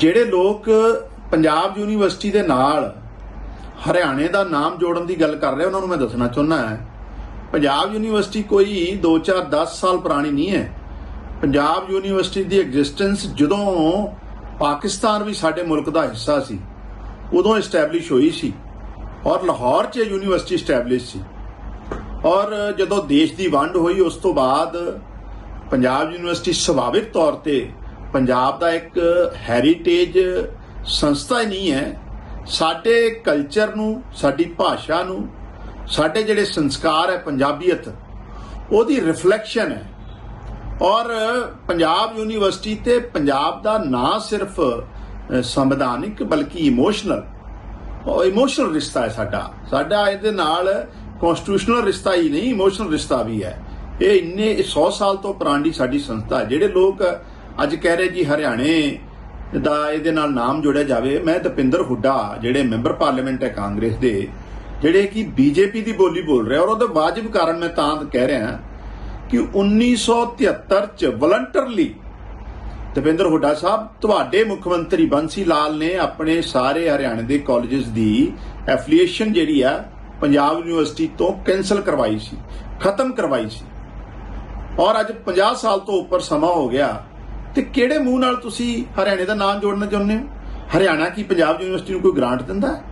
ਜਿਹੜੇ ਲੋਕ ਪੰਜਾਬ ਯੂਨੀਵਰਸਿਟੀ ਦੇ ਨਾਲ ਹਰਿਆਣੇ ਦਾ ਨਾਮ ਜੋੜਨ ਦੀ ਗੱਲ ਕਰ ਰਹੇ, ਉਹਨਾਂ ਨੂੰ ਮੈਂ ਦੱਸਣਾ ਚਾਹੁੰਦਾ ਹਾਂ। ਪੰਜਾਬ ਯੂਨੀਵਰਸਿਟੀ ਕੋਈ 2 4 10 ਸਾਲ ਪੁਰਾਣੀ ਨਹੀਂ ਹੈ। ਪੰਜਾਬ ਯੂਨੀਵਰਸਿਟੀ ਦੀ ਐਗਜ਼ਿਸਟੈਂਸ ਜਦੋਂ ਪਾਕਿਸਤਾਨ ਵੀ ਸਾਡੇ ਮੁਲਕ ਦਾ ਹਿੱਸਾ ਸੀ, ਉਦੋਂ ਐਸਟੈਬਲਿਸ਼ ਹੋਈ ਸੀ ਔਰ ਲਾਹੌਰ 'ਚ ਯੂਨੀਵਰਸਿਟੀ ਐਸਟੈਬਲਿਸ਼ ਸੀ। ਔਰ ਜਦੋਂ ਦੇਸ਼ ਦੀ ਵੰਡ ਹੋਈ, ਉਸ ਤੋਂ ਬਾਅਦ ਪੰਜਾਬ ਯੂਨੀਵਰਸਿਟੀ ਸੁਭਾਵਿਕ ਤੌਰ ਤੇ ਪੰਜਾਬ ਦਾ ਇੱਕ ਹੈਰੀਟੇਜ ਸੰਸਥਾ ਹੀ ਨਹੀਂ ਹੈ। ਸਾਡੇ ਕਲਚਰ ਨੂੰ, ਸਾਡੀ ਭਾਸ਼ਾ ਨੂੰ, ਸਾਡੇ ਜਿਹੜੇ ਸੰਸਕਾਰ ਹੈ, ਪੰਜਾਬੀਅਤ, ਉਹਦੀ ਰਿਫਲੈਕਸ਼ਨ ਹੈ। ਔਰ ਪੰਜਾਬ ਯੂਨੀਵਰਸਿਟੀ ਤੇ ਪੰਜਾਬ ਦਾ ਨਾ ਸਿਰਫ ਸੰਵਿਧਾਨਿਕ ਬਲਕਿ ਇਮੋਸ਼ਨਲ ਇਮੋਸ਼ਨਲ ਰਿਸ਼ਤਾ ਹੈ ਸਾਡਾ। ਸਾਡਾ ਇਹਦੇ ਨਾਲ ਕਨਸਟੀਟਿਊਸ਼ਨਲ ਰਿਸ਼ਤਾ ਹੀ ਨਹੀਂ ਇਮੋਸ਼ਨਲ ਰਿਸ਼ਤਾ ਵੀ ਹੈ। ਇਹ ਇੰਨੇ 100 ਸਾਲ ਤੋਂ ਪੁਰਾਣੀ ਸਾਡੀ ਸੰਸਥਾ ਜਿਹੜੇ ਲੋਕ ਅੱਜ ਕਹਿ ਰਹੇ ਜੀ ਹਰਿਆਣੇ ਦਾ ਇਹਦੇ ਨਾਲ ਨਾਮ ਜੋੜਿਆ ਜਾਵੇ, ਮੈਂ ਦਪਿੰਦਰ ਹੁੱਡਾ, ਜਿਹੜੇ ਮੈਂਬਰ ਪਾਰਲੀਮੈਂਟ ਹੈ ਕਾਂਗਰਸ ਦੇ, ਜਿਹੜੇ ਕਿ ਬੀਜੇਪੀ ਦੀ ਬੋਲੀ ਬੋਲ ਰਹੇ ਔਰ ਉਹਦੇ ਵਾਜਬ ਕਾਰਨ ਮੈਂ ਤਾਂ ਕਹਿ ਰਿਹਾ ਕਿ 1973 ਚ ਵਲੰਟਰਲੀ ਦਪਿੰਦਰ ਹੁੱਡਾ ਸਾਹਿਬ ਤੁਹਾਡੇ ਮੁੱਖ ਮੰਤਰੀ ਬੰਸੀ ਲਾਲ ਨੇ ਆਪਣੇ ਸਾਰੇ ਹਰਿਆਣੇ ਦੇ ਕਾਲਜਸ ਦੀ ਐਫੀਲੀਏਸ਼ਨ ਜਿਹੜੀ ਆ ਪੰਜਾਬ ਯੂਨੀਵਰਸਿਟੀ ਤੋਂ ਕੈਨਸਲ ਕਰਵਾਈ ਸੀ, ਖਤਮ ਕਰਵਾਈ ਸੀ। ਔਰ ਅੱਜ 50 ਸਾਲ ਤੋਂ ਉੱਪਰ ਸਮਾਂ ਹੋ ਗਿਆ ਤੇ ਕਿਹੜੇ ਮੂੰਹ ਨਾਲ ਤੁਸੀਂ ਹਰਿਆਣੇ ਦਾ ਨਾਮ ਜੋੜਨਾ ਚਾਹੁੰਦੇ ਹੋ? ਹਰਿਆਣਾ ਕੀ ਪੰਜਾਬ ਯੂਨੀਵਰਸਿਟੀ ਨੂੰ ਕੋਈ ਗ੍ਰਾਂਟ ਦਿੰਦਾ? ਹੈ